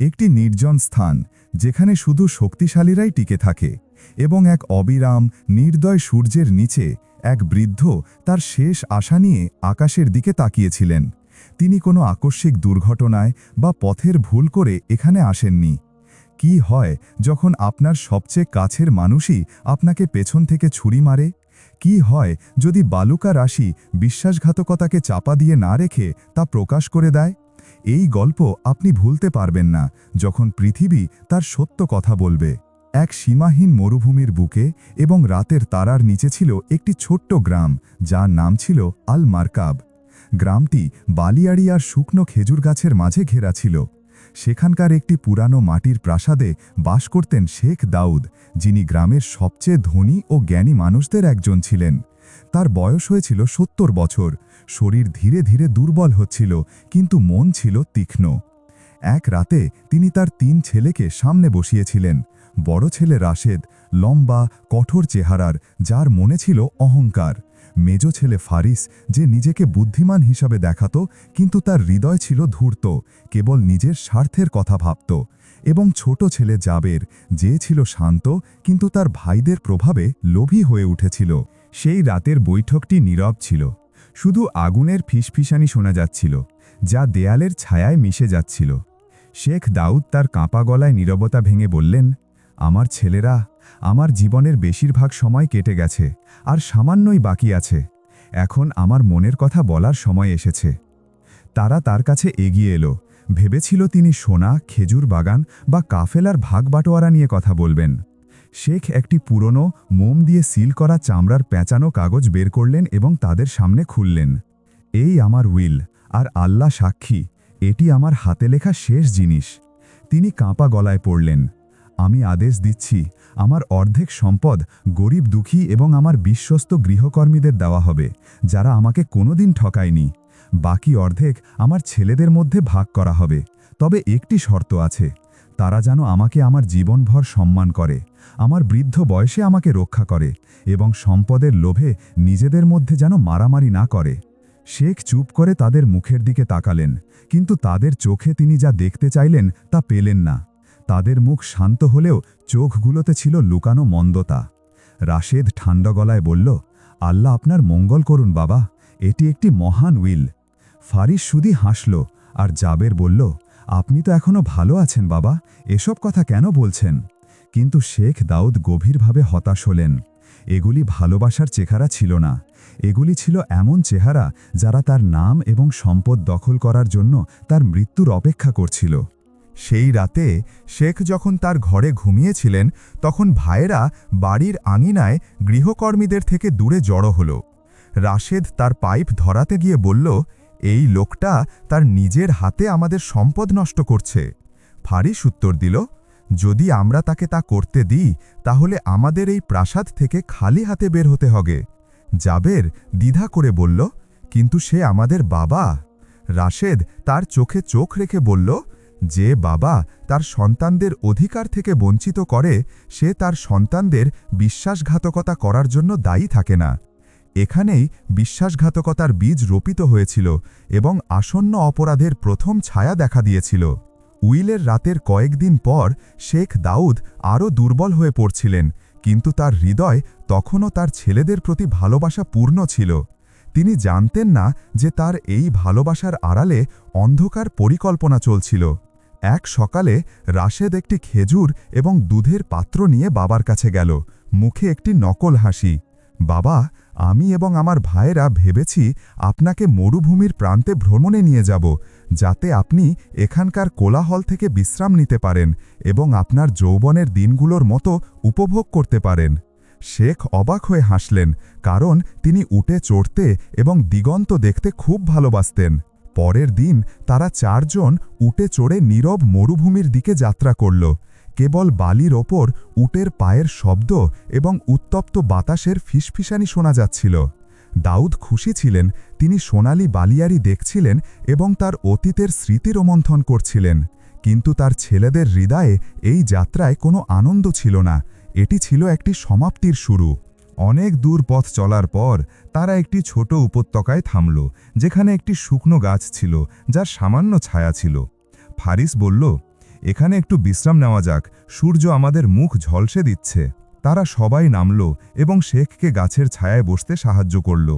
একটি নির্জন স্থান, যেখানে শুধু শক্তিশালীরাই টিকে থাকে এবং এক অবিরাম, নির্দয় সূর্যের নিচে এক বৃদ্ধ তার শেষ আশা নিয়ে আকাশের দিকে তাকিয়েছিলেন। তিনি কোনো আকস্মিক দুর্ঘটনায় বা পথের ভুল করে এখানে আসেননি। কি হয় যখন আপনার সবচেয়ে কাছের মানুষই আপনাকে পেছন থেকে ছুরি মারে? কি হয় যদি বালুকা রাশি বিশ্বাসঘাতকতাকে চাপা দিয়ে না রেখে তা প্রকাশ করে দেয়? এই গল্প আপনি ভুলতে পারবেন না যখন পৃথিবী তার সত্য কথা বলবে। এক সীমাহীন মরুভূমির বুকে এবং রাতের তারার নিচে ছিল একটি ছোট্ট গ্রাম, যার নাম ছিল আল মার্কাব গ্রামটি বালিয়াড়ি আর শুকনো খেজুর গাছের মাঝে ঘেরা ছিল। সেখানকার একটি পুরানো মাটির প্রাসাদে বাস করতেন শেখ দাউদ, যিনি গ্রামের সবচেয়ে ধনী ও জ্ঞানী মানুষদের একজন ছিলেন। তার বয়স হয়েছিল সত্তর বছর। শরীর ধীরে ধীরে দুর্বল হচ্ছিল, কিন্তু মন ছিল তীক্ষ্ণ। এক রাতে তিনি তার তিন ছেলেকে সামনে বসিয়েছিলেন। বড় ছেলে রাশেদ, লম্বা, কঠোর চেহারার, যার মনে ছিল অহংকার। মেজ ছেলে ফারিস, যে নিজেকে বুদ্ধিমান হিসাবে দেখাত, কিন্তু তার হৃদয় ছিল ধূর্ত, কেবল নিজের স্বার্থের কথা ভাবত। এবং ছোট ছেলে জাবের, যে ছিল শান্ত, কিন্তু তার ভাইদের প্রভাবে লোভী হয়ে উঠেছিল। সেই রাতের বৈঠকটি নীরব ছিল। শুধু আগুনের ফিসফিসানি শোনা যাচ্ছিল, যা দেয়ালের ছায়ায় মিশে যাচ্ছিল। শেখ দাউদ তার কাঁপা গলায় নীরবতা ভেঙে বললেন, আমার ছেলেরা, আমার জীবনের বেশিরভাগ সময় কেটে গেছে, আর সামান্যই বাকি আছে। এখন আমার মনের কথা বলার সময় এসেছে। তারা তার কাছে এগিয়ে এলো। ভেবেছিল তিনি সোনা, খেজুর বাগান বা কাফেলার ভাগ বাটোয়ারা নিয়ে কথা বলবেন। শেখ একটি পুরনো মোম দিয়ে সিল করা চামড়ার পেঁচানো কাগজ বের করলেন এবং তাদের সামনে খুললেন। এই আমার উইল আর আল্লাহ সাক্ষী, এটি আমার হাতে লেখা শেষ জিনিস। তিনি কাঁপা গলায় পড়লেন। আমি আদেশ দিচ্ছি, আমার অর্ধেক সম্পদ গরিব দুঃখী এবং আমার বিশ্বস্ত গৃহকর্মীদের দেওয়া হবে, যারা আমাকে কোনোদিন ঠকায়নি। বাকি অর্ধেক আমার ছেলেদের মধ্যে ভাগ করা হবে। তবে একটি শর্ত আছে, তারা যেন আমাকে আমার জীবনভর সম্মান করে। আমার বৃদ্ধ বয়সে আমাকে রক্ষা করে এবং সম্পদের লোভে নিজেদের মধ্যে যেন মারামারি না করে। শেখ চুপ করে তাদের মুখের দিকে তাকালেন, কিন্তু তাদের চোখে তিনি যা দেখতে চাইলেন তা পেলেন না। তাদের মুখ শান্ত হলেও চোখগুলোতে ছিল লুকানো মন্দতা। রাশেদ ঠান্ডা গলায় বলল, আল্লাহ আপনার মঙ্গল করুন বাবা, এটি একটি মহান উইল। ফারিস সুদি হাসল আর জাবের বলল, আপনি তো এখনও ভালো আছেন বাবা, এসব কথা কেন বলছেন? কিন্তু শেখ দাউদ গভীরভাবে হতাশ হলেন। এগুলি ভালোবাসার চেহারা ছিল না। এগুলি ছিল এমন চেহারা যারা তার নাম এবং সম্পদ দখল করার জন্য তার মৃত্যুর অপেক্ষা করছিল। সেই রাতে শেখ যখন তার ঘরে ঘুমিয়েছিলেন, তখন ভাইয়েরা বাড়ির আঙিনায় গৃহকর্মীদের থেকে দূরে জড়ো হল। রাশেদ তার পাইপ ধরাতে গিয়ে বলল, এই লোকটা তার নিজের হাতে আমাদের সম্পদ নষ্ট করছে। ফারিস উত্তর দিল যদি আমরা তাকে তা করতে দিই, তাহলে আমাদের এই প্রাসাদ থেকে খালি হাতে বের হতে হবে। জাবের দ্বিধা করে বলল, কিন্তু সে আমাদের বাবা। রাশেদ তার চোখে চোখ রেখে বলল, যে বাবা তার সন্তানদের অধিকার থেকে বঞ্চিত করে, সে তার সন্তানদের বিশ্বাসঘাতকতা করার জন্য দায়ী থাকে না। এখানেই বিশ্বাসঘাতকতার বীজ রোপিত হয়েছিল এবং আসন্ন অপরাধের প্রথম ছায়া দেখা দিয়েছিল। উইলের রাতের কয়েকদিন পর শেখ দাউদ আরও দুর্বল হয়ে পড়ছিলেন, কিন্তু তার হৃদয় তখনও তার ছেলেদের প্রতি ভালোবাসা পূর্ণ ছিল। তিনি জানতেন না যে তার এই ভালোবাসার আড়ালে অন্ধকার পরিকল্পনা চলছিল। এক সকালে রাশেদ একটি খেজুর এবং দুধের পাত্র নিয়ে বাবার কাছে গেল। মুখে একটি নকল হাসি, বাবা, আমি এবং আমার ভাইয়েরা ভেবেছি আপনাকে মরুভূমির প্রান্তে ভ্রমণে নিয়ে যাব। যাতে আপনি এখানকার কোলাহল থেকে বিশ্রাম নিতে পারেন এবং আপনার যৌবনের দিনগুলোর মতো উপভোগ করতে পারেন। শেখ অবাক হয়ে হাসলেন, কারণ তিনি উঠে চড়তে এবং দিগন্ত দেখতে খুব ভালোবাসতেন। পরের দিন তারা চারজন উটে চড়ে নীরব মরুভূমির দিকে যাত্রা করল। কেবল বালির ওপর উটের পায়ের শব্দ এবং উত্তপ্ত বাতাসের ফিসফিসানি শোনা যাচ্ছিল। দাউদ খুশি ছিলেন, তিনি সোনালি বালিয়ারি দেখছিলেন এবং তার অতীতের স্মৃতি রোমন্থন করছিলেন। কিন্তু তার ছেলেদের হৃদয়ে এই যাত্রায় কোনো আনন্দ ছিল না। এটি ছিল একটি সমাপ্তির শুরু। অনেক দূর পথ চলার পর তারা একটি ছোট উপত্যকায় থামল, যেখানে একটি শুকনো গাছ ছিল, যার সামান্য ছায়া ছিল। ফারিস বলল, এখানে একটু বিশ্রাম নেওয়া যাক, সূর্য আমাদের মুখ ঝলসে দিচ্ছে। তারা সবাই নামল এবং শেখকে গাছের ছায়ায় বসতে সাহায্য করল।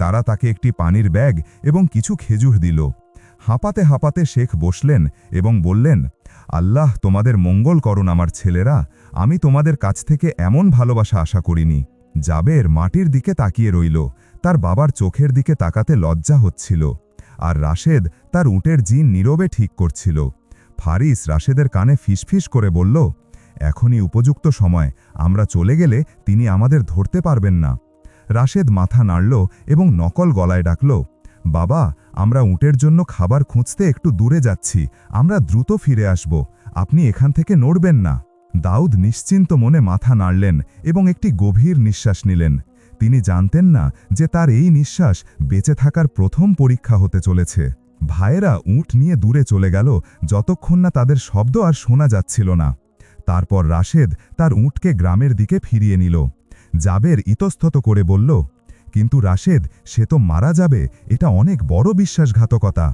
তারা তাকে একটি পানির ব্যাগ এবং কিছু খেজুর দিল। হাঁপাতে হাঁপাতে শেখ বসলেন এবং বললেন, আল্লাহ তোমাদের মঙ্গল করুন আমার ছেলেরা, আমি তোমাদের কাছ থেকে এমন ভালোবাসা আশা করিনি। জাবের মাটির দিকে তাকিয়ে রইল, তার বাবার চোখের দিকে তাকাতে লজ্জা হচ্ছিল, আর রাশেদ তার উটের জিন নীরবে ঠিক করছিল। ফারিস রাশেদের কানে ফিসফিস করে বলল এখনই উপযুক্ত সময়, আমরা চলে গেলে তিনি আমাদের ধরতে পারবেন না। রাশেদ মাথা নাড়ল এবং নকল গলায় ডাকল, বাবা, আমরা উটের জন্য খাবার খুঁজতে একটু দূরে যাচ্ছি, আমরা দ্রুত ফিরে আসব, আপনি এখান থেকে নড়বেন না। দাউদ নিশ্চিন্ত মনে মাথা নাড়লেন এবং একটি গভীর নিঃশ্বাস নিলেন। তিনি জানতেন না যে তার এই নিঃশ্বাস বেঁচে থাকার প্রথম পরীক্ষা হতে চলেছে। ভাইয়েরা উঁট নিয়ে দূরে চলে গেল, যতক্ষণ না তাদের শব্দ আর শোনা যাচ্ছিল না। তারপর রাশেদ তার উঁটকে গ্রামের দিকে ফিরিয়ে নিল। জাবের ইতস্তত করে বলল, কিন্তু রাশেদ, সে তো মারা যাবে, এটা অনেক বড় বিশ্বাসঘাতকতা।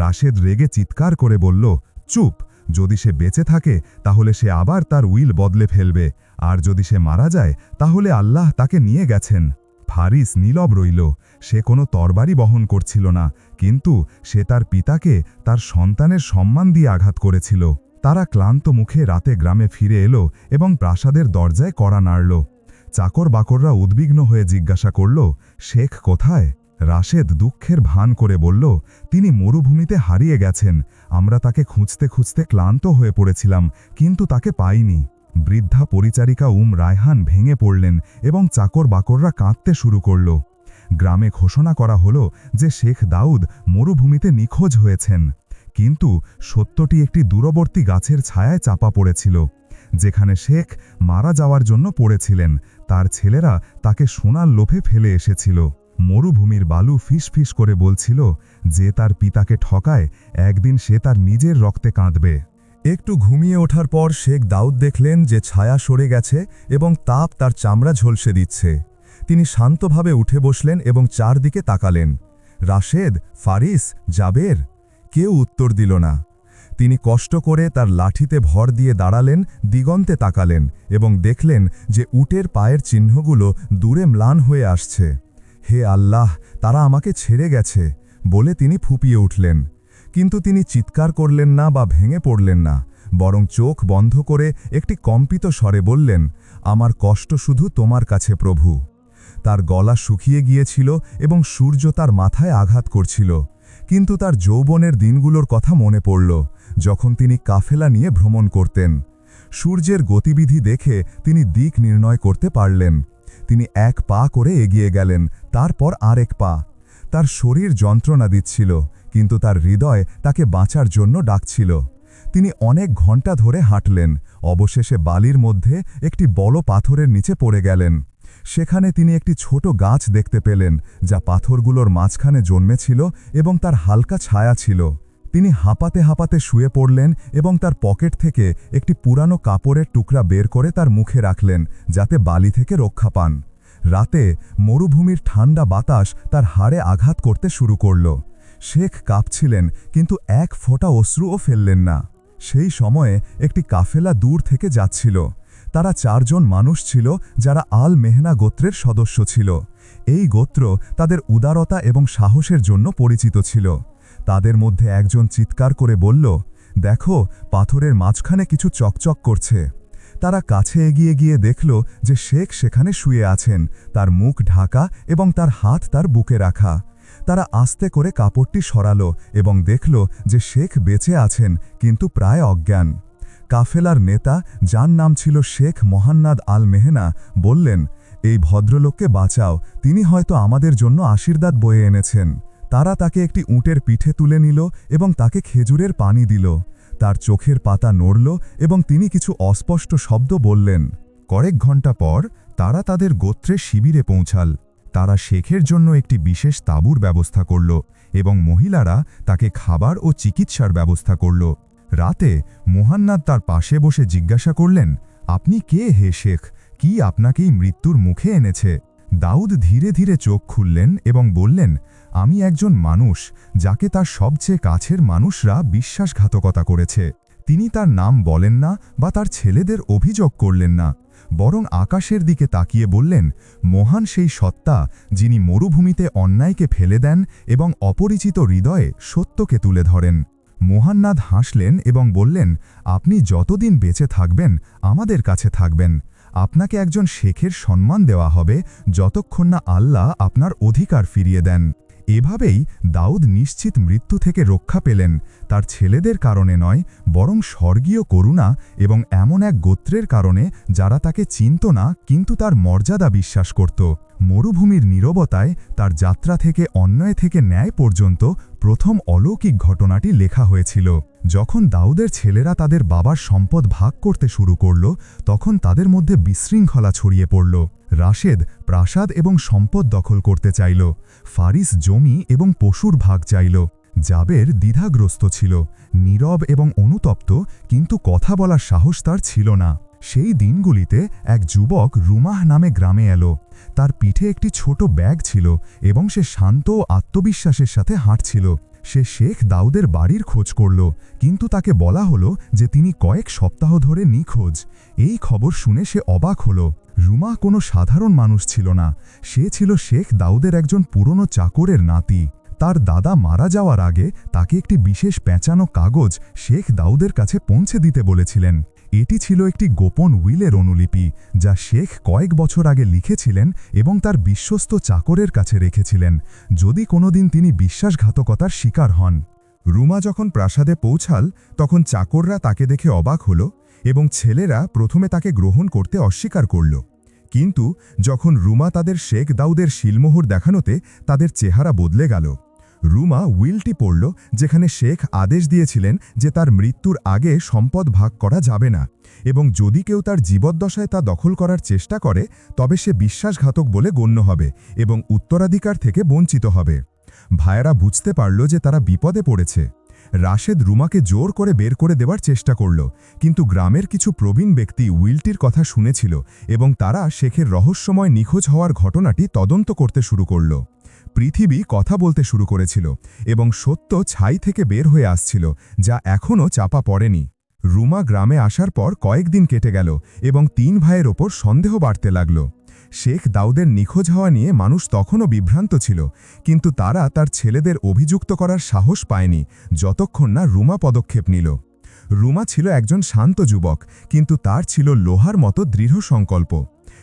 রাশেদ রেগে চিৎকার করে বলল, চুপ, যদি সে বেঁচে থাকে, তাহলে সে আবার তার উইল বদলে ফেলবে, আর যদি সে মারা যায়, তাহলে আল্লাহ তাকে নিয়ে গেছেন। ফারিস নীলব রইল, সে কোনো তরবারি বহন করছিল না, কিন্তু সে তার পিতাকে তার সন্তানের সম্মান দিয়ে আঘাত করেছিল। তারা ক্লান্ত মুখে রাতে গ্রামে ফিরে এলো এবং প্রাসাদের দরজায় কড়া নাড়ল। চাকর বাকররা উদ্বিগ্ন হয়ে জিজ্ঞাসা করল, শেখ কোথায়? রাশেদ দুঃখের ভান করে বলল, তিনি মরুভূমিতে হারিয়ে গেছেন। আমরা তাকে খুঁজতে খুঁজতে ক্লান্ত হয়ে পড়েছিলাম, কিন্তু তাকে পাইনি। বৃদ্ধা পরিচারিকা উম রায়হান ভেঙে পড়লেন এবং চাকর বাকররা কাঁদতে শুরু করল। গ্রামে ঘোষণা করা হল যে শেখ দাউদ মরুভূমিতে নিখোঁজ হয়েছেন। কিন্তু সত্যটি একটি দূরবর্তী গাছের ছায়ায় চাপা পড়েছিল, যেখানে শেখ মারা যাওয়ার জন্য পড়েছিলেন। তার ছেলেরা তাকে সোনার লোভে ফেলে এসেছিল। মরুভূমির বালু ফিস করে বলছিল যে তার পিতাকে ঠকায়, একদিন সে তার নিজের রক্তে কাঁদবে। একটু ঘুমিয়ে ওঠার পর শেখ দাউদ দেখলেন যে ছায়া সরে গেছে এবং তাপ তার চামড়া ঝলসে দিচ্ছে। তিনি শান্তভাবে উঠে বসলেন এবং চারদিকে তাকালেন। রাশেদ, ফারিস, জাবের কেউ উত্তর দিল না। তিনি কষ্ট করে তার লাঠিতে ভর দিয়ে দাঁড়ালেন, দিগন্তে তাকালেন এবং দেখলেন যে উটের পায়ের চিহ্নগুলো দূরে ম্লান হয়ে আসছে। হে আল্লাহ, তারা আমাকে ছেড়ে গেছে বলে তিনি ফুপিয়ে উঠলেন। কিন্তু তিনি চিৎকার করলেন না বা ভেঙে পড়লেন না, বরং চোখ বন্ধ করে একটি কম্পিত স্বরে বললেন, আমার কষ্ট শুধু তোমার কাছে প্রভু। তার গলা শুকিয়ে গিয়েছিল এবং সূর্য তার মাথায় আঘাত করছিল। কিন্তু তার যৌবনের দিনগুলোর কথা মনে পড়ল, যখন তিনি কাফেলা নিয়ে ভ্রমণ করতেন। সূর্যের গতিবিধি দেখে তিনি দিক নির্ণয় করতে পারলেন। তিনি এক পা করে এগিয়ে গেলেন, তারপর আরেক পা। তার শরীর যন্ত্রণা দিচ্ছিল, কিন্তু তার হৃদয় তাকে বাঁচার জন্য ডাকছিল। তিনি অনেক ঘণ্টা ধরে হাঁটলেন, অবশেষে বালির মধ্যে একটি বড় পাথরের নিচে পড়ে গেলেন। সেখানে তিনি একটি ছোট গাছ দেখতে পেলেন, যা পাথরগুলোর মাঝখানে জন্মেছিল এবং তার হালকা ছায়া ছিল। তিনি হাঁপাতে হাঁপাতে শুয়ে পড়লেন এবং তার পকেট থেকে একটি পুরানো কাপড়ের টুকরা বের করে তার মুখে রাখলেন, যাতে বালি থেকে রক্ষা পান। রাতে মরুভূমির ঠান্ডা বাতাস তার হাড়ে আঘাত করতে শুরু করল। শেখ কাঁপছিলেন, কিন্তু এক ফোঁটা অশ্রুও ফেললেন না। সেই সময়ে একটি কাফেলা দূর থেকে যাচ্ছিল। তারা চারজন মানুষ ছিল যারা আল মেহনা গোত্রের সদস্য ছিল। এই গোত্র তাদের উদারতা এবং সাহসের জন্য পরিচিত ছিল। তাদের মধ্যে একজন চিৎকার করে বলল, দেখো, পাথরের মাঝখানে কিছু চকচক করছে। তারা কাছে এগিয়ে গিয়ে দেখল যে শেখ সেখানে শুয়ে আছেন, তার মুখ ঢাকা এবং তার হাত তার বুকে রাখা। তারা আস্তে করে কাপড়টি সরালো এবং দেখল যে শেখ বেঁচে আছেন, কিন্তু প্রায় অজ্ঞান। কাফেলার নেতা, যার নাম ছিল শেখ মোহান্নাদ আল মেহনা বললেন, এই ভদ্রলোককে বাঁচাও, তিনি হয়তো আমাদের জন্য আশীর্বাদ বয়ে এনেছেন। তারা তাকে একটি উটের পিঠে তুলে নিল এবং তাকে খেজুরের পানি দিল। তার চোখের পাতা নড়ল এবং তিনি কিছু অস্পষ্ট শব্দ বললেন। কয়েক ঘণ্টা পর তারা তাদের গোত্রে শিবিরে পৌঁছাল। তারা শেখের জন্য একটি বিশেষ তাঁবুর ব্যবস্থা করল এবং মহিলারা তাকে খাবার ও চিকিৎসার ব্যবস্থা করল। রাতে মোহান্নাদ তার পাশে বসে জিজ্ঞাসা করলেন, আপনি কে হে শেখ? কি আপনাকেই মৃত্যুর মুখে এনেছে? দাউদ ধীরে ধীরে চোখ খুললেন এবং বললেন, আমি একজন মানুষ, যাকে তার সবচেয়ে কাছের মানুষরা বিশ্বাসঘাতকতা করেছে। তিনি তার নাম বলেন না বা তার ছেলেদের অভিযোগ করলেন না, বরং আকাশের দিকে তাকিয়ে বললেন, মহান সেই সত্তা, যিনি মরুভূমিতে অন্যায়কে ফেলে দেন এবং অপরিচিত হৃদয়ে সত্যকে তুলে ধরেন। মোহান্নাদ হাসলেন এবং বললেন, আপনি যতদিন বেঁচে থাকবেন, আমাদের কাছে থাকবেন। আপনাকে একজন শেখের সম্মান দেওয়া হবে, যতক্ষণ না আল্লাহ আপনার অধিকার ফিরিয়ে দেন। এভাবেই দাউদ নিশ্চিত মৃত্যু থেকে রক্ষা পেলেন। তার ছেলেদের কারণে নয়, বরং স্বর্গীয় করুণা এবং এমন এক গোত্রের কারণে যারা তাকে চিনত না, কিন্তু তার মর্যাদা বিশ্বাস করত। মরুভূমির নীরবতায় তার যাত্রা থেকে অন্যায় থেকে ন্যায় পর্যন্ত প্রথম অলৌকিক ঘটনাটি লেখা হয়েছিল। যখন দাউদের ছেলেরা তাদের বাবার সম্পদ ভাগ করতে শুরু করল, তখন তাদের মধ্যে বিশৃঙ্খলা ছড়িয়ে পড়ল। রাশেদ প্রাসাদ এবং সম্পদ দখল করতে চাইল, ফারিস জমি এবং পশুর ভাগ চাইল, জাবের দ্বিধাগ্রস্ত ছিল, নীরব এবং অনুতপ্ত, কিন্তু কথা বলার সাহস তার ছিল না। সেই দিনগুলিতে এক যুবক রুমাহ নামে গ্রামে এলো, তার পিঠে একটি ছোট ব্যাগ ছিল এবং সে শান্ত ও আত্মবিশ্বাসের সাথে হাঁটছিল। সে শেখ দাউদের বাড়ির খোঁজ করল, কিন্তু তাকে বলা হলো যে তিনি কয়েক সপ্তাহ ধরে নিখোঁজ। এই খবর শুনে সে অবাক হল। রুমা কোনো সাধারণ মানুষ ছিল না। সে ছিল শেখ দাউদের একজন পুরনো চাকরের নাতি। তার দাদা মারা যাওয়ার আগে তাকে একটি বিশেষ পেঁচানো কাগজ শেখ দাউদের কাছে পৌঁছে দিতে বলেছিলেন। এটি ছিল একটি গোপন উইলের অনুলিপি, যা শেখ কয়েক বছর আগে লিখেছিলেন এবং তার বিশ্বস্ত চাকরের কাছে রেখেছিলেন, যদি কোনোদিন তিনি বিশ্বাসঘাতকতার শিকার হন। রুমা যখন প্রাসাদে পৌঁছাল, তখন চাকররা তাকে দেখে অবাক হল। এবং ছেলেরা প্রথমে তাকে গ্রহণ করতে অস্বীকার করল। কিন্তু যখন রুমা তাদের শেখ দাউদের শিলমোহর দেখানোতে তাদের চেহারা বদলে গেল, রুমা উইলটি পড়ল যেখানে শেখ আদেশ দিয়েছিলেন যে তার মৃত্যুর আগে সম্পদ ভাগ করা যাবে না এবং যদি কেউ তার জীবদ্দশায় তা দখল করার চেষ্টা করে, তবে সে বিশ্বাসঘাতক বলে গণ্য হবে এবং উত্তরাধিকার থেকে বঞ্চিত হবে। ভাইয়েরা বুঝতে পারল যে তারা বিপদে পড়েছে। রাশেদ রুমাকে জোর করে বের করে দেওয়ার চেষ্টা করল, কিন্তু গ্রামের কিছু প্রবীণ ব্যক্তি উইলটির কথা শুনেছিল এবং তারা শেখের রহস্যময় নিখোঁজ হওয়ার ঘটনাটি তদন্ত করতে শুরু করল। পৃথিবী কথা বলতে শুরু করেছিল এবং সত্য ছাই থেকে বের হয়ে আসছিল, যা এখনও চাপা পড়েনি। রুমা গ্রামে আসার পর কয়েকদিন কেটে গেল এবং তিন ভাইয়ের ওপর সন্দেহ বাড়তে লাগল। শেখ দাউদের নিখোঁজ হওয়া নিয়ে মানুষ তখনও বিভ্রান্ত ছিল, কিন্তু তারা তার ছেলেদের অভিযুক্ত করার সাহস পায়নি, যতক্ষণ না রুমা পদক্ষেপ নিল। রুমা ছিল একজন শান্ত যুবক, কিন্তু তার ছিল লোহার মতো দৃঢ় সংকল্প।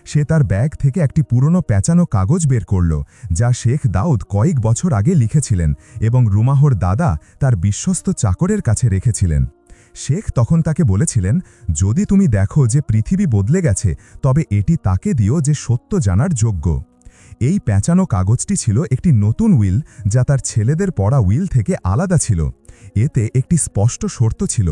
সে তার ব্যাগ থেকে একটি পুরনো প্যাঁচানো কাগজ বের করল, যা শেখ দাউদ কয়েক বছর আগে লিখেছিলেন এবং রুমাহর দাদা তার বিশ্বস্ত চাকরের কাছে রেখেছিলেন। শেখ তখন তাকে বলেছিলেন, যদি তুমি দেখো যে পৃথিবী বদলে গেছে, তবে এটি তাকে দিও যে সত্য জানার যোগ্য। এই প্যাঁচানো কাগজটি ছিল একটি নতুন উইল যা তার ছেলেদের পড়া উইল থেকে আলাদা ছিল। এতে একটি স্পষ্ট শর্ত ছিল,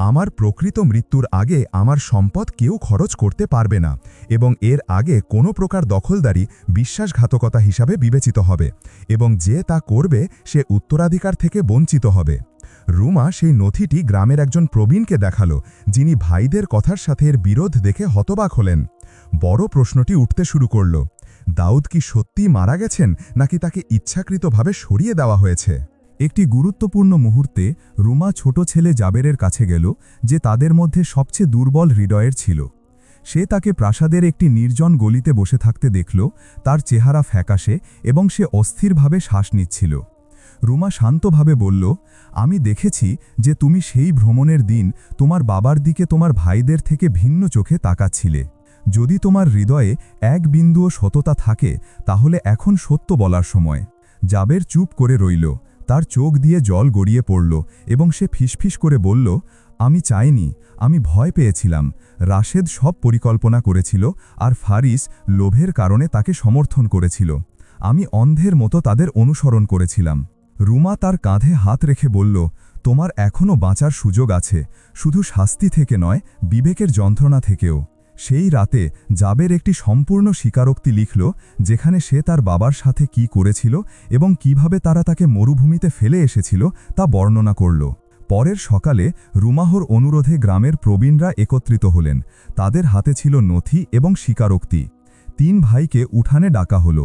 আমার প্রকৃত মৃত্যুর আগে আমার সম্পদ কেউ খরচ করতে পারবে না এবং এর আগে কোনো প্রকার দখলদারি বিশ্বাসঘাতকতা হিসাবে বিবেচিত হবে এবং যে তা করবে সে উত্তরাধিকার থেকে বঞ্চিত হবে। রুমা সেই নথিটি গ্রামের একজন প্রবীণকে দেখাল, যিনি ভাইদের কথার সাথে এর বিরোধ দেখে হতবাক হলেন। বড় প্রশ্নটি উঠতে শুরু করল, দাউদ কি সত্যিই মারা গেছেন, নাকি তাকে ইচ্ছাকৃতভাবে সরিয়ে দেওয়া হয়েছে? একটি গুরুত্বপূর্ণ মুহূর্তে রুমা ছোট ছেলে জাবেরের কাছে গেল, যে তাদের মধ্যে সবচেয়ে দুর্বল হৃদয়ের ছিল। সে তাকে প্রাসাদের একটি নির্জন গলিতে বসে থাকতে দেখল, তার চেহারা ফ্যাকাশে এবং সে অস্থিরভাবে শ্বাস নিচ্ছিল। রুমা শান্তভাবে বলল, আমি দেখেছি যে তুমি সেই ভ্রমণের দিন তোমার বাবার দিকে তোমার ভাইদের থেকে ভিন্ন চোখে তাকাচ্ছিলে। যদি তোমার হৃদয়ে এক বিন্দুও সততা থাকে, তাহলে এখন সত্য বলার সময়। জাবের চুপ করে রইল, তার চোখ দিয়ে জল গড়িয়ে পড়ল এবং সে ফিসফিস করে বলল, আমি চাইনি, আমি ভয় পেয়েছিলাম। রাশেদ সব পরিকল্পনা করেছিল আর ফারিস লোভের কারণে তাকে সমর্থন করেছিল। আমি অন্ধের মতো তাদের অনুসরণ করেছিলাম। রুমা তার কাঁধে হাত রেখে বলল, তোমার এখনও বাঁচার সুযোগ আছে। শুধু শাস্তি থেকে নয়, বিবেকের যন্ত্রণা থেকেও। সেই রাতে জাবের একটি সম্পূর্ণ স্বীকারোক্তি লিখল, যেখানে সে তার বাবার সাথে কি করেছিল এবং কীভাবে তারা তাকে মরুভূমিতে ফেলে এসেছিল তা বর্ণনা করল। পরের সকালে রুমাহর অনুরোধে গ্রামের প্রবীণরা একত্রিত হলেন। তাদের হাতে ছিল নথি এবং স্বীকারোক্তি। তিন ভাইকে উঠানে ডাকা হলো।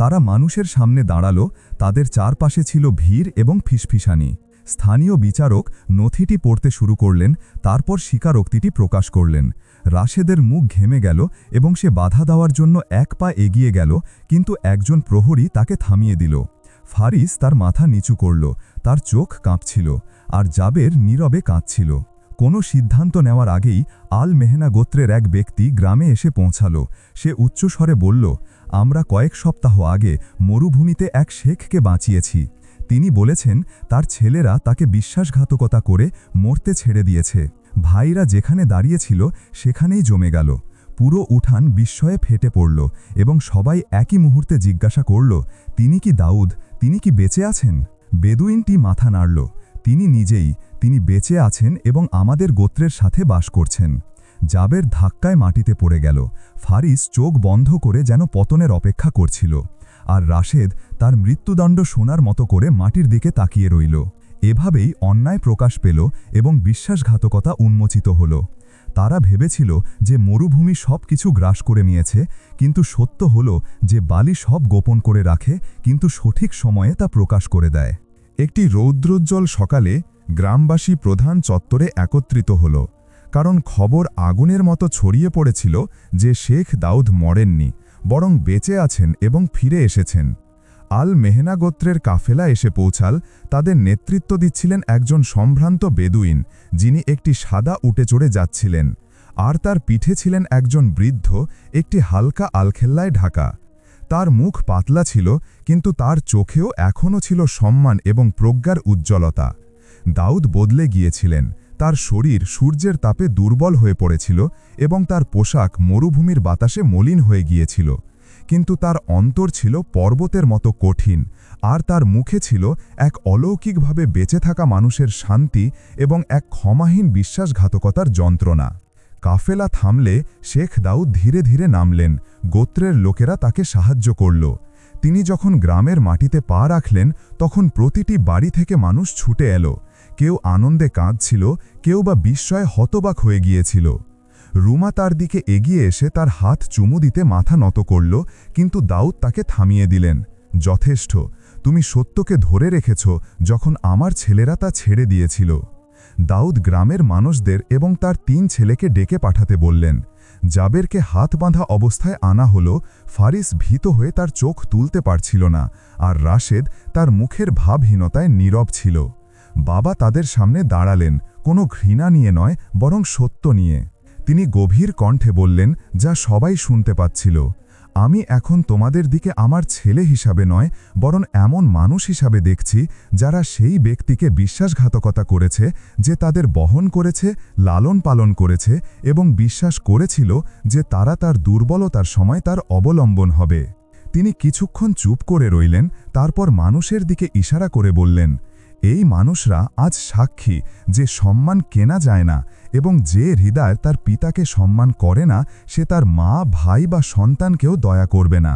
তারা মানুষের সামনে দাঁড়াল, তাদের চারপাশে ছিল ভিড় এবং ফিসফিসানি। স্থানীয় বিচারক নথিটি পড়তে শুরু করলেন, তারপর স্বীকারোক্তিটি প্রকাশ করলেন। রাশেদের মুখ ঘেমে গেল এবং সে বাধা দেওয়ার জন্য এক পা এগিয়ে গেল, কিন্তু একজন প্রহরী তাকে থামিয়ে দিল। ফারিস তার মাথা নিচু করল, তার চোখ কাঁপছিল, আর জাবের নীরবে কাঁদছিল। কোনো সিদ্ধান্ত নেওয়ার আগেই আল মেহনা গোত্রের এক ব্যক্তি গ্রামে এসে পৌঁছাল। সে উচ্চস্বরে বলল আমরা কয়েক সপ্তাহ আগে মরুভূমিতে এক শেখকে বাঁচিয়েছি। তিনি বলেছেন, তার ছেলেরা তাকে বিশ্বাসঘাতকতা করে মরতে ছেড়ে দিয়েছে। ভাইরা যেখানে দাঁড়িয়েছিল, সেখানেই জমে গেল। পুরো উঠান বিস্ময়ে ফেটে পড়ল এবং সবাই একই মুহূর্তে জিজ্ঞাসা করল, তিনি কি দাউদ? তিনি কি বেঁচে আছেন? বেদুইনটি মাথা নাড়ল, তিনি নিজেই, তিনি বেঁচে আছেন এবং আমাদের গোত্রের সাথে বাস করছেন। জাবের ধাক্কায় মাটিতে পড়ে গেল। ফারিস চোখ বন্ধ করে যেন পতনের অপেক্ষা করছিল। আর রাশেদ তার মৃত্যুদণ্ড শোনার মতো করে মাটির দিকে তাকিয়ে রইল। এভাবেই অন্যায় প্রকাশ পেল এবং বিশ্বাসঘাতকতা উন্মোচিত হল। তারা ভেবেছিল যে মরুভূমি সব কিছু গ্রাস করে নিয়েছে, কিন্তু সত্য হল যে বালি সব গোপন করে রাখে, কিন্তু সঠিক সময়ে তা প্রকাশ করে দেয়। একটি রৌদ্রোজ্জ্বল সকালে গ্রামবাসী প্রধান চত্বরে একত্রিত হল। কারণ খবর আগুনের মতো ছড়িয়ে পড়েছিল যে শেখ দাউদ মরেননি, বরং বেঁচে আছেন এবং ফিরে এসেছেন। আল মেহনা গোত্রের কাফেলা এসে পৌঁছাল, তাদের নেতৃত্ব দিচ্ছিলেন একজন সম্ভ্রান্ত বেদুইন, যিনি একটি সাদা উটে চড়ে যাচ্ছিলেন। আর তার পিঠে ছিলেন একজন বৃদ্ধ, একটি হালকা আলখেল্লায় ঢাকা। তার মুখ পাতলা ছিল, কিন্তু তার চোখেও এখনও ছিল সম্মান এবং প্রজ্ঞার উজ্জ্বলতা। দাউদ বদলে গিয়েছিলেন তার শরীর সূর্যের তাপে দুর্বল হয়ে পড়েছিল এবং তার পোশাক মরুভূমির বাতাসে মলিন হয়ে গিয়েছিল। কিন্তু তার অন্তর ছিল পর্বতের মতো কঠিন, আর তার মুখে ছিল এক অলৌকিকভাবে বেঁচে থাকা মানুষের শান্তি এবং এক ক্ষমাহীন বিশ্বাসঘাতকতার যন্ত্রণা। কাফেলা থামলে শেখ দাউদ ধীরে ধীরে নামলেন, গোত্রের লোকেরা তাকে সাহায্য করল। তিনি যখন গ্রামের মাটিতে পা রাখলেন, তখন প্রতিটি বাড়ি থেকে মানুষ ছুটে এলো। কেউ আনন্দে কাঁদছিল, কেউ বা বিস্ময়ে হতবাক হয়ে গিয়েছিল। রুমা তার দিকে এগিয়ে এসে তার হাত চুমু দিতে মাথা নত করল, কিন্তু দাউদ তাকে থামিয়ে দিলেন। যথেষ্ট, তুমি সত্যকে ধরে রেখেছ যখন আমার ছেলেরা তা ছেড়ে দিয়েছিল। দাউদ গ্রামের মানুষদের এবং তার তিন ছেলেকে ডেকে পাঠাতে বললেন। জাবেরকে হাত বাঁধা অবস্থায় আনা হল, ফারিস ভীত হয়ে তার চোখ তুলতে পারছিল না, আর রাশেদ তার মুখের ভাবহীনতায় নীরব ছিল। বাবা তাদের সামনে দাঁড়ালেন, কোনো ঘৃণা নিয়ে নয়, বরং সত্য নিয়ে। তিনি গভীর কণ্ঠে বললেন, যা সবাই শুনতে পাচ্ছিল। আমি এখন তোমাদের দিকে আমার ছেলে হিসাবে নয়, বরং এমন মানুষ হিসাবে দেখছি, যারা সেই ব্যক্তিকে বিশ্বাসঘাতকতা করেছে, যে তাদের বহন করেছে, লালন পালন করেছে এবং বিশ্বাস করেছিল যে তারা তার দুর্বলতার সময় তার অবলম্বন হবে। তিনি কিছুক্ষণ চুপ করে রইলেন, তারপর মানুষের দিকে ইশারা করে বললেন এই মানুষরা আজ সাক্ষী যে সম্মান কেনা যায় না এবং যে হৃদয় তার পিতাকে সম্মান করে না, সে তার মা, ভাই বা সন্তানকেও দয়া করবে না।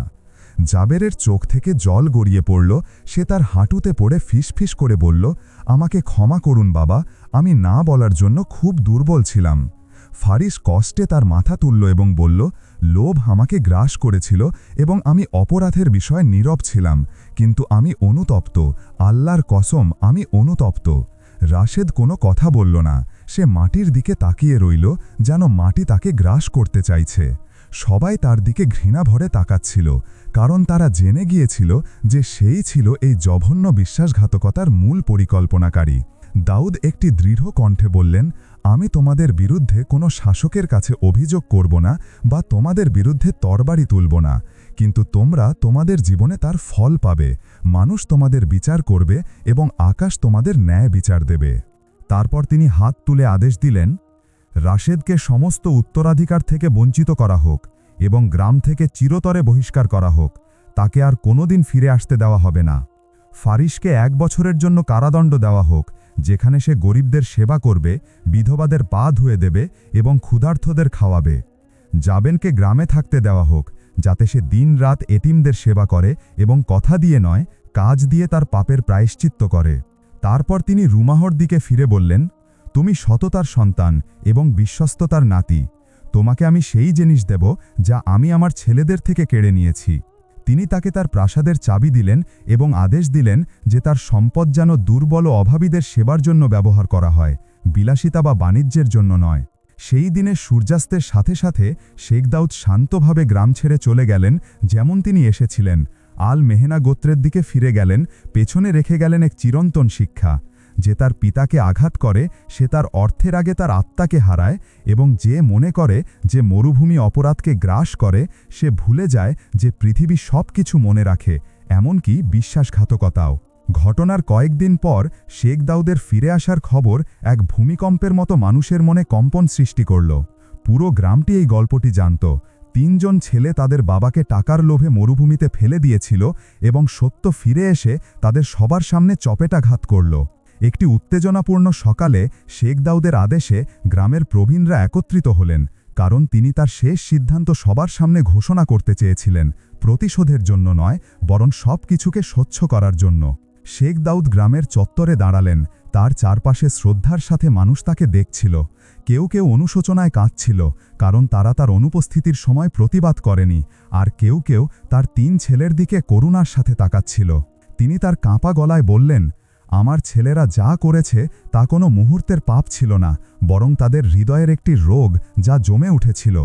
জাবেরের চোখ থেকে জল গড়িয়ে পড়ল, সে তার হাঁটুতে পড়ে ফিসফিস করে বলল, আমাকে ক্ষমা করুন বাবা, আমি না বলার জন্য খুব দুর্বল ছিলাম। ফারিস কষ্টে তার মাথা তুলল এবং বলল, লোভ আমাকে গ্রাস করেছিল এবং আমি অপরাধের বিষয়ে নীরব ছিলাম। কিন্তু আমি অনুতপ্ত, আল্লাহর কসম, আমি অনুতপ্ত। রাশেদ কোনো কথা বলল না, সে মাটির দিকে তাকিয়ে রইল, যেন মাটি তাকে গ্রাস করতে চাইছে। সবাই তার দিকে ঘৃণা ভরে তাকাচ্ছিল, কারণ তারা জেনে গিয়েছিল যে সেই ছিল এই জঘন্য বিশ্বাসঘাতকতার মূল পরিকল্পনাকারী। দাউদ একটি দৃঢ় কণ্ঠে বললেন আমি তোমাদের বিরুদ্ধে কোনো শাসকের কাছে অভিযোগ করব না বা তোমাদের বিরুদ্ধে তরবারি তুলব না। কিন্তু তোমরা তোমাদের জীবনে তার ফল পাবে, মানুষ তোমাদের বিচার করবে এবং আকাশ তোমাদের ন্যায় বিচার দেবে। তারপর তিনি হাত তুলে আদেশ দিলেন, রাশেদকে সমস্ত উত্তরাধিকার থেকে বঞ্চিত করা হোক এবং গ্রাম থেকে চিরতরে বহিষ্কার করা হোক। তাকে আর কোনোদিন ফিরে আসতে দেওয়া হবে না। ফারিসকে এক বছরের জন্য কারাদণ্ড দেওয়া হোক যেখানে সে গরিবদের সেবা করবে, বিধবাদের পা ধুয়ে দেবে এবং ক্ষুধার্থদের খাওয়াবে। যাবেনকে গ্রামে থাকতে দেওয়া হোক, যাতে সে দিন রাত এতিমদের সেবা করে এবং কথা দিয়ে নয়, কাজ দিয়ে তার পাপের প্রায়শ্চিত্ত করে। তারপর তিনি রুমাহর দিকে ফিরে বললেন, তুমি সততার সন্তান এবং বিশ্বস্ততার নাতি। তোমাকে আমি সেই জিনিস দেব যা আমি আমার ছেলেদের থেকে কেড়ে নিয়েছি। তিনি তাকে তার প্রাসাদের চাবি দিলেন এবং আদেশ দিলেন যে তার সম্পদ যেন দুর্বল অভাবীদের সেবার জন্য ব্যবহার করা হয়, বিলাসিতা বা বাণিজ্যের জন্য নয়। সেই দিনে সূর্যাস্তের সাথে সাথে শেখ দাউদ শান্তভাবে গ্রাম ছেড়ে চলে গেলেন যেমন তিনি এসেছিলেন। আল মেহেনা গোত্রের দিকে ফিরে গেলেন, পেছনে রেখে গেলেন এক চিরন্তন শিক্ষা। যে তার পিতাকে আঘাত করে, সে তার অর্থের আগে তার আত্মাকে হারায় এবং যে মনে করে যে মরুভূমি অপরাধকে গ্রাস করে, সে ভুলে যায় যে পৃথিবী সব কিছু মনে রাখে, এমনকি বিশ্বাসঘাতকতাও। ঘটনার কয়েকদিন পর শেখ দাউদের ফিরে আসার খবর এক ভূমিকম্পের মতো মানুষের মনে কম্পন সৃষ্টি করল। পুরো গ্রামটি এই গল্পটি জানত। তিনজন ছেলে তাদের বাবাকে টাকার লোভে মরুভূমিতে ফেলে দিয়েছিল এবং সত্য ফিরে এসে তাদের সবার সামনে চপেটাঘাত করল। একটি উত্তেজনাপূর্ণ সকালে শেখ দাউদের আদেশে গ্রামের প্রবীণরা একত্রিত হলেন, কারণ তিনি তার শেষ সিদ্ধান্ত সবার সামনে ঘোষণা করতে চেয়েছিলেন, প্রতিশোধের জন্য নয়, বরং সব কিছুকে স্বচ্ছ করার জন্য। শেখ দাউদ গ্রামের চত্বরে দাঁড়ালেন, তার চারপাশে শ্রদ্ধার সাথে মানুষ তাকে দেখছিল, কেউ কেউ অনুশোচনায় কাঁদছিল, কারণ তারা তার অনুপস্থিতির সময় প্রতিবাদ করেনি, আর কেউ কেউ তার তিন ছেলের দিকে করুণার সাথে তাকাচ্ছিল। তিনি তার কাঁপা গলায় বললেন আমার ছেলেরা যা করেছে, তা কোনো মুহূর্তের পাপ ছিল না, বরং তাদের হৃদয়ের একটি রোগ যা জমে উঠেছিল।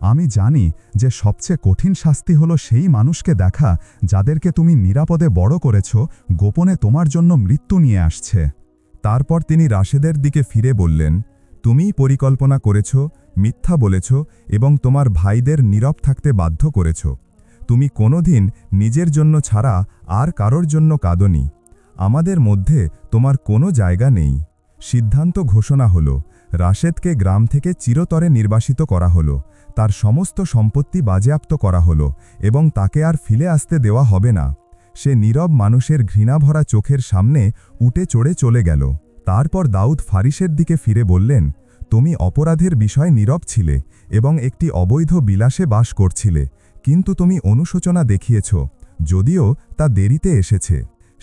আমি জানি যে সবচেয়ে কঠিন শাস্তি হলো সেই মানুষকে দেখা, যাদেরকে তুমি নিরাপদে বড় করেছ, গোপনে তোমার জন্য মৃত্যু নিয়ে আসছে। তারপর তিনি রাশেদের দিকে ফিরে বললেন, তুমিই পরিকল্পনা করেছ, মিথ্যা বলেছ এবং তোমার ভাইদের নীরব থাকতে বাধ্য করেছ। তুমি কোনোদিন নিজের জন্য ছাড়া আর কারোর জন্য কাঁদনি। আমাদের মধ্যে তোমার কোনো জায়গা নেই। সিদ্ধান্ত ঘোষণা হল, রাশেদকে গ্রাম থেকে চিরতরে নির্বাসিত করা হলো, তার সমস্ত সম্পত্তি বাজেয়াপ্ত করা হলো এবং তাকে আর ফিরে আসতে দেওয়া হবে না। সে নীরব মানুষের ঘৃণাভরা চোখের সামনে উটে চড়ে চলে গেল। তারপর দাউদ ফারিসের দিকে ফিরে বললেন, তুমি অপরাধের বিষয় নীরব ছিলে এবং একটি অবৈধ বিলাসে বাস করছিলে, কিন্তু তুমি অনুশোচনা দেখিয়েছ, যদিও তা দেরিতে এসেছে।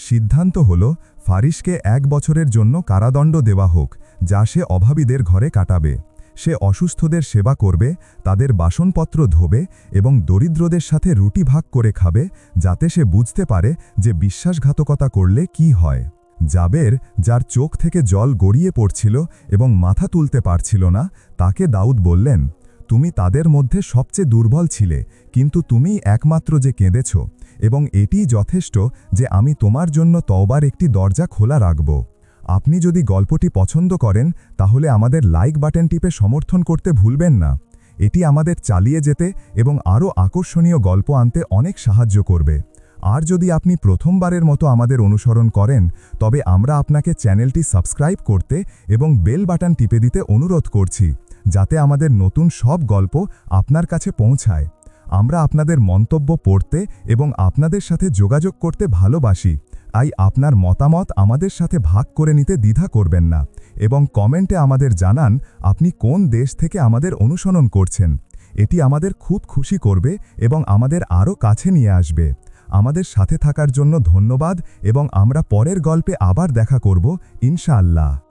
সিদ্ধান্ত হল ফারিসকে এক বছরের জন্য কারাদণ্ড দেওয়া হোক, যা সে অভাবীদের ঘরে কাটাবে। সে অসুস্থদের সেবা করবে, তাদের বাসনপত্র ধোবে এবং দরিদ্রদের সাথে রুটি ভাগ করে খাবে, যাতে সে বুঝতে পারে যে বিশ্বাসঘাতকতা করলে কি হয়। জাবের, যার চোখ থেকে জল গড়িয়ে পড়ছিল এবং মাথা তুলতে পারছিল না, তাকে দাউদ বললেন, তুমি তাদের মধ্যে সবচেয়ে দুর্বল ছিলে, কিন্তু তুমিই একমাত্র যে কেঁদেছ। এবং এটিই যথেষ্ট যে আমি তোমার জন্য তওবার একটি দরজা খোলা রাখব। আপনি যদি গল্পটি পছন্দ করেন, তাহলে আমাদের লাইক বাটন টিপে সমর্থন করতে ভুলবেন না। এটি আমাদের চালিয়ে যেতে এবং আরও আকর্ষণীয় গল্প আনতে অনেক সাহায্য করবে। আর যদি আপনি প্রথমবারের মতো আমাদের অনুসরণ করেন, তবে আমরা আপনাকে চ্যানেলটি সাবস্ক্রাইব করতে এবং বেল বাটন টিপে দিতে অনুরোধ করছি, যাতে আমাদের নতুন সব গল্প আপনার কাছে পৌঁছায়। আমরা আপনাদের মন্তব্য পড়তে এবং আপনাদের সাথে যোগাযোগ করতে ভালোবাসি, তাই আপনার মতামত আমাদের সাথে ভাগ করে নিতে দ্বিধা করবেন না এবং কমেন্টে আমাদের জানান আপনি কোন দেশ থেকে আমাদের অনুসরণ করছেন। এটি আমাদের খুব খুশি করবে এবং আমাদের আরও কাছে নিয়ে আসবে। আমাদের সাথে থাকার জন্য ধন্যবাদ এবং আমরা পরের গল্পে আবার দেখা করব, ইনশাআল্লাহ।